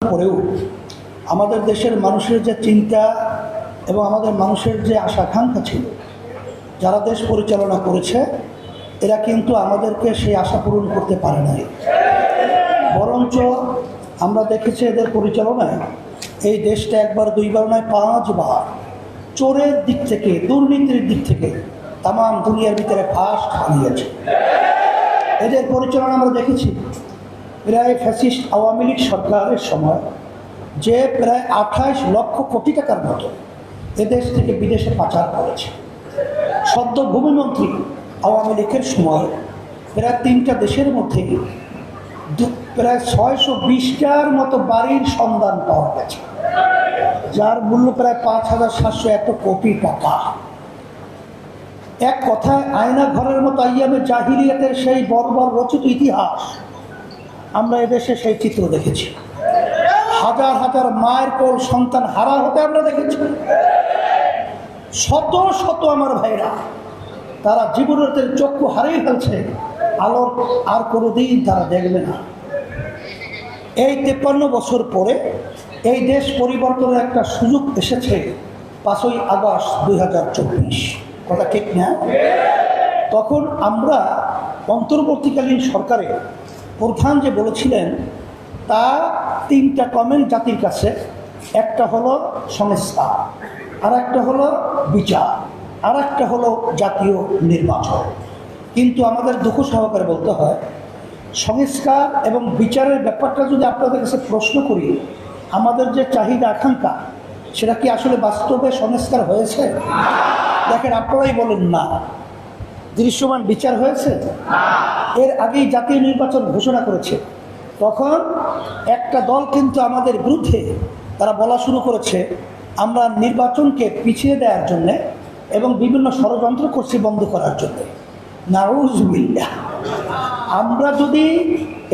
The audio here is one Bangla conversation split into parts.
পরেও আমাদের দেশের মানুষের যে চিন্তা এবং আমাদের মানুষের যে আশাকাঙ্ক্ষা ছিল, যারা দেশ পরিচালনা করেছে, এরা কিন্তু আমাদেরকে সেই আশা পূরণ করতে পারে নাই। বরঞ্চ আমরা দেখেছি এদের পরিচালনায় এই দেশটা একবার, দুইবার নয়, পাঁচবার চোরের দিক থেকে, দুর্নীতির দিক থেকে তাম দুনিয়ার ভিতরে ফার্স্ট হারিয়েছে এদের পরিচালনা আমরা দেখেছি। প্রায় ফ্যাসিস্ট আওয়ামী লীগ সরকারের সময় যে প্রায় আঠাশ লক্ষ কোটি টাকার মতো এদেশ থেকে বিদেশে পাচার করেছে। সদ্য ভূমিমন্ত্রী আওয়ামী লীগের সময় প্রায় তিনটা দেশের মধ্যে প্রায় ছয়শো বিশটার মতো বাড়ির সন্ধান পাওয়া গেছে, যার মূল্য প্রায় পাঁচ হাজার সাতশো এত কোটি টাকা। এক কথায় আয়না ঘরের মতো আইয়ামে জাহিরিয়াতের সেই বর্বর রচিত ইতিহাস আমরা এদেশে সেই চিত্র দেখেছি। হাজার হাজার মায়ের কোল সন্তান হারা হতে আমরা দেখেছি। শত শত আমার ভাইরা, তারা জীবনের চক্ষু হারিয়ে ফেলছে, আলোর আর কোনোদিন তারা দেখবে না। এই তেপ্পান্ন বছর পরে এই দেশ পরিবর্তনের একটা সুযোগ এসেছে পাঁচই আগস্ট দুই হাজার চব্বিশ। কথা ঠিক না? তখন আমরা অন্তর্বর্তীকালীন সরকারে প্রধান যে বলেছিলেন, তা তিনটা কমেন্ট জাতির কাছে। একটা হলো সংস্কার আর একটা হলো বিচার আর একটা হলো জাতীয় নির্বাচন। কিন্তু আমাদের দুঃখ সহকারে বলতে হয়, সংস্কার এবং বিচারের ব্যাপারটা যদি আপনাদের কাছে প্রশ্ন করি, আমাদের যে চাহিদা, আকাঙ্ক্ষা, সেটা কি আসলে বাস্তবে সংস্কার হয়েছে? দেখেন, আপনারাই বলেন না। দৃশ্যমান বিচার হয়েছে? এর আগেই জাতীয় নির্বাচন ঘোষণা করেছে। তখন একটা দল কিন্তু আমাদের বিরুদ্ধে তারা বলা শুরু করেছে, আমরা নির্বাচনকে পিছিয়ে দেওয়ার জন্যে এবং বিভিন্ন ষড়যন্ত্র করছি বন্ধ করার জন্যে। নাউজবিল্লা আমরা যদি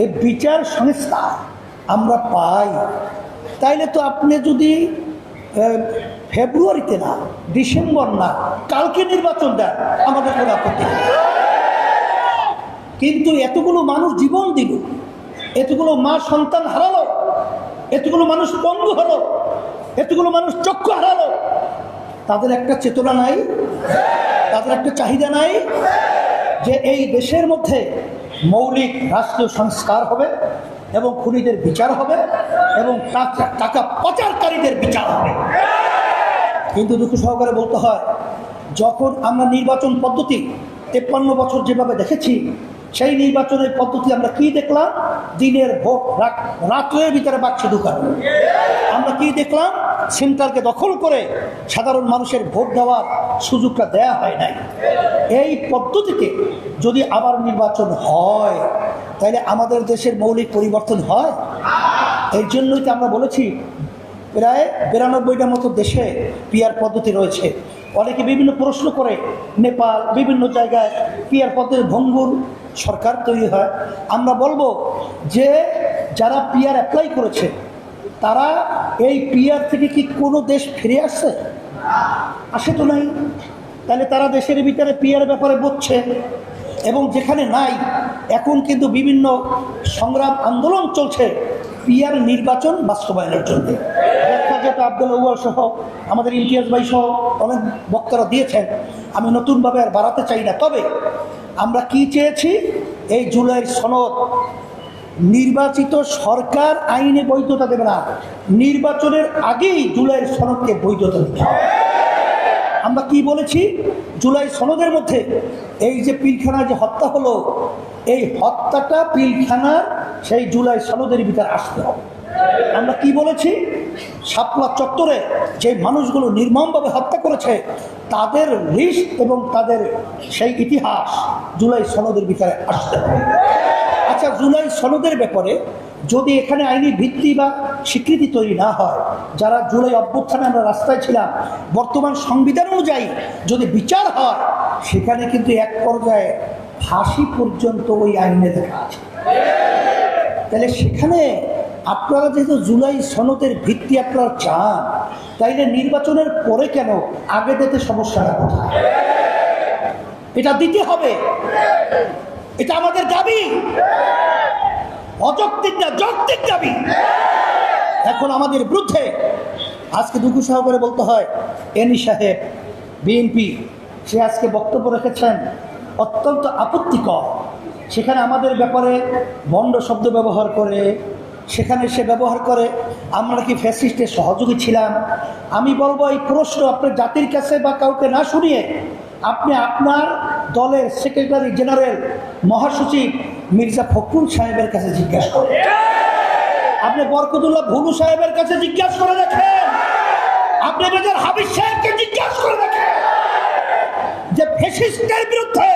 এই বিচার সংস্থা আমরা পাই, তাইলে তো আপনি যদি ফেব্রুয়ারিতে না, ডিসেম্বর না, কালকে নির্বাচন দেন, আমাদের কোনো আপত্তি। কিন্তু এতগুলো মানুষ জীবন দিল। এতগুলো মা সন্তান হারালো। এতগুলো মানুষ পঙ্গু হলো। এতগুলো মানুষ চক্ষু হারালো। তাদের একটা চেতনা নাই, তাদের একটা চাহিদা নাই যে এই দেশের মধ্যে মৌলিক রাষ্ট্রীয় সংস্কার হবে এবং খুনিদের বিচার হবে এবং টাকা পাচারকারীদের বিচার হবে। কিন্তু দুঃখ সহকারে বলতে হয়, যখন আমরা নির্বাচন পদ্ধতি তেপ্পান্ন বছর যেভাবে দেখেছি সেই নির্বাচনের পদ্ধতি আমরা কি দেখলাম? দিনের ভোট রাত- রাত্রের ভিতরে বাক্সে ঢুকানো। আমরা কি দেখলাম? সেন্ট্রালকে দখল করে সাধারণ মানুষের ভোট দেওয়ার সুযোগটা দেয়া হয় নাই। এই পদ্ধতিতে যদি আবার নির্বাচন হয়, তাহলে আমাদের দেশের মৌলিক পরিবর্তন হয়? এর জন্যই তো আমরা বলেছি, প্রায় বিরানব্বইটার মতো দেশে পিয়ার পদ্ধতি রয়েছে। অনেকে বিভিন্ন প্রশ্ন করে, নেপাল বিভিন্ন জায়গায় পিয়ার পদ্ধতির ভঙ্গুর সরকার তৈরি হয়। আমরা বলব যে, যারা পিয়ার অ্যাপ্লাই করেছে, তারা এই পিয়ার থেকে কি কোনো দেশ ফিরে আসছে? আসে তো নাই। তাহলে তারা দেশের ভিতরে পিয়ার ব্যাপারে বুঝছে এবং যেখানে নাই, এখন কিন্তু বিভিন্ন সংগ্রাম আন্দোলন চলছে পিয়ার নির্বাচন বাস্তবায়নের জন্য। ব্যাখ্যা যেটা আব্দুল আউয়াল সহ, আমাদের ইমতিয়াজ ভাই সহ অনেক বক্তারা দিয়েছেন, আমি নতুনভাবে আর বাড়াতে চাই না। তবে আমরা কি চেয়েছি? এই জুলাইয়ের সনদ। নির্বাচিত সরকার আইনে বৈধতা দেবে না। নির্বাচনের আগেই জুলাইয়ের সনদকে বৈধতা দিতে হবে। আমরা কি বলেছি? জুলাই সনদের মধ্যে এই যে পিলখানায় যে হত্যা হলো, এই হত্যাটা পিলখানার সেই জুলাই সনদের ভিতরে আসতে হবে। আমরা কি বলেছি? শাপলা চত্বরে যে মানুষগুলো নির্মমভাবে হত্যা করেছে, তাদের লিস্ট এবং তাদের সেই ইতিহাস জুলাই সনদের ভিতরে আসতে হবে। আচ্ছা জুলাই সনদের ব্যাপারে যদি এখানে আইনি ভিত্তি বা স্বীকৃতি তৈরি না হয়, যারা জুলাই অভ্যুত্থানে আমরা রাস্তায় ছিলাম, বর্তমান সংবিধান অনুযায়ী যদি বিচার হয়, সেখানে কিন্তু এক পর্যায়ে ফাঁসি পর্যন্ত ওই আইনে দেখা আছে। তাহলে সেখানে আপনারা যেহেতু জুলাই সনদের ভিত্তি আপনারা চান, তাইলে নির্বাচনের পরে কেন আগে দিতে সমস্যাটা কোথায়? এটা দিতে হবে। এটা আমাদের দাবি। অযৌক্তিক না, যৌক্তিক দাবি। এখন আমাদের বিরুদ্ধে আজকে দুঃখ সহকারে বলতে হয়, এনি সাহেব, বিএনপি, সে আজকে বক্তব্য রেখেছেন, অত্যন্ত আপত্তিকর। সেখানে আমাদের ব্যাপারে বন্ড শব্দ ব্যবহার করে সেখানে সে ব্যবহার করে, আমরা কি ফ্যাসিস্টের সহযোগী ছিলাম? আমি বলব, এই প্রশ্ন আপনার জাতির কাছে বা কাউকে না শুনিয়ে, আপনি আপনার দলের সেক্রেটারি জেনারেল মহাসচিব মির্জা ফখরুল সাহেবের কাছে জিজ্ঞাসা করেন। আপনি বরকতুল্লাহ ভুলু সাহেবের কাছে জিজ্ঞাসা করে দেখেন। আপনি মেজর হাবিব সাহেবকে জিজ্ঞাসা করে দেখেন যে ফেসিস্টের বিরুদ্ধে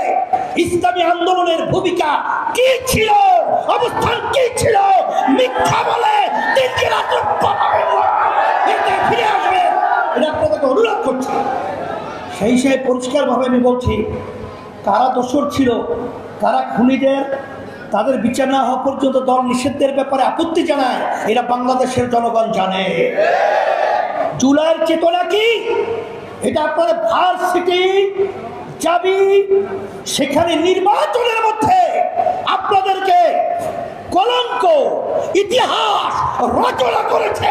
ইসলামী আন্দোলনের ভূমিকা কি ছিল? অবস্থান কি ছিল? মিথ্যা বলে তিনটি ফিরে আসবেন এটা আপনাদেরকে অনুরোধ করছি। সেই সেই পরিষ্কারভাবে আমি বলছি, কারা দোষর ছিল, কারা খুনিদের, তাদের বিচার না হওয়া পর্যন্ত দল নিষেধের ব্যাপারে আপত্তি জানায় এটা বাংলাদেশের জনগণ জানে। জুলাইয়ের চেতনা কি? এটা আপনার ভার্সিটি চাবি সেখানে নির্বাচনের মধ্যে আপনাদেরকে কলঙ্ক, ইতিহাস রচনা করেছে।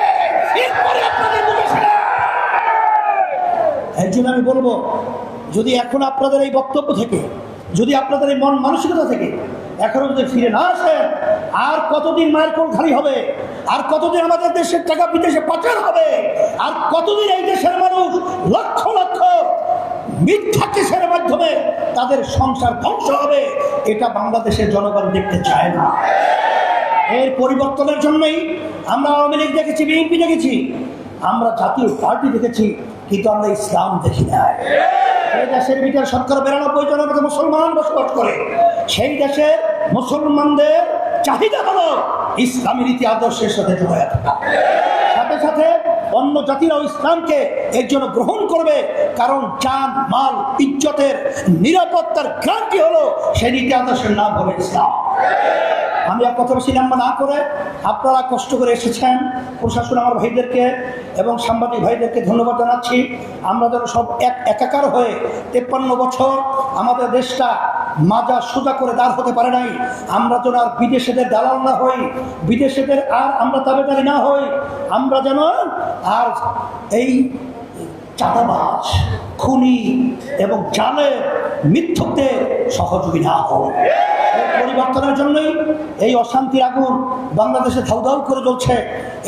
মুখে জন্য আমি বলব, যদি এখন আপনাদের এই বক্তব্য থেকে, যদি আপনাদের এই মন মানসিকতা থেকে এখনও যদি ফিরে না আসেন, আর কতদিন মায়ের কোল খালি হবে, আর কতদিন আমাদের দেশের টাকা বিদেশে পাচার হবে, আর কতদিন এই দেশের মানুষ লক্ষ লক্ষ মিথ্যা কেসের তাদের সংসার ধ্বংস হবে, এটা বাংলাদেশের জনগণ দেখতে চায় না। এর পরিবর্তনের জন্যই আমরা আওয়ামী লীগ দেখেছি, বিএনপি দেখেছি, আমরা জাতীয় পার্টি দেখেছি, কিন্তু আমরা ইসলাম দেখি না এই দেশের ভিতরে সরকার বিরানব্বই জনের মধ্যে মুসলমান বসবাস করে, সেই দেশের মুসলমানদের চাহিদা হলো ইসলামী রীতি আদর্শের সাথে জড়িয়ে থাকা। সাথে সাথে অন্য জাতিরাও ইসলামকে এর জন্য গ্রহণ করবে। কারণ চান মাল, ইজ্জতের নিরাপত্তার গ্রান্তি হলো সেই নীতি আদর্শের নাম হলো ইসলাম। আমি আর কথা বেশি না করে আপনারা কষ্ট করে এসেছেন। প্রশাসন আমার ভাইদেরকে এবং সাংবাদিক ভাইদেরকে ধন্যবাদ জানাচ্ছি। আমরা যেন সব এক একাকার হয়ে তেপ্পান্ন বছর আমাদের দেশটা মাজা সোজা করে দাঁড় হতে পারে নাই। আমরা যেন আর বিদেশেদের দালাল না হই, বিদেশেদের আর আমরা তাবেদারি না হই। আমরা যেন আর এই চাঁদাবাজ, খুনি এবং জালে মিথ্যকদের সহযোগী না হন এই পরিবর্তনের জন্যই এই অশান্তির আগুন বাংলাদেশে ধাউ ধাউ করে চলছে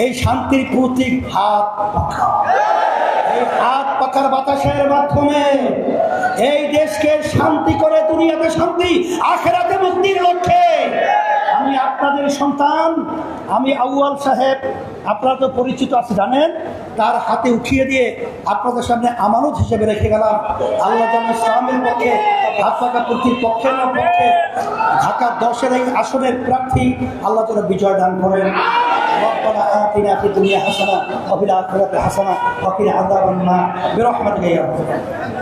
এই শান্তির প্রতীক হাত পাখা। এই হাত পাখার বাতাসের মাধ্যমে এই দেশকে শান্তি করে, দুনিয়াতে শান্তি, আখেরাতে মুক্তির লক্ষ্যে। আমি আপনাদের সন্তান, আমি আউয়াল সাহেব, আপনারা তো পরিচিত আছে জানেন? তার হাতে উঠিয়ে দিয়ে আপনাদের সামনে আমানত হিসেবে রেখে গেলাম আল্লাহ যেন ইসলামের পক্ষে ঢাকা প্রতির পক্ষের না পক্ষে ঢাকা দশের এই আসনের প্রার্থী আল্লাহ যেন বিজয় দান করেন ربنا آتنا في الدنيا حسنة وفي الآخرة حسنة وقنا عذاب النار برحمتك يا رب العالمين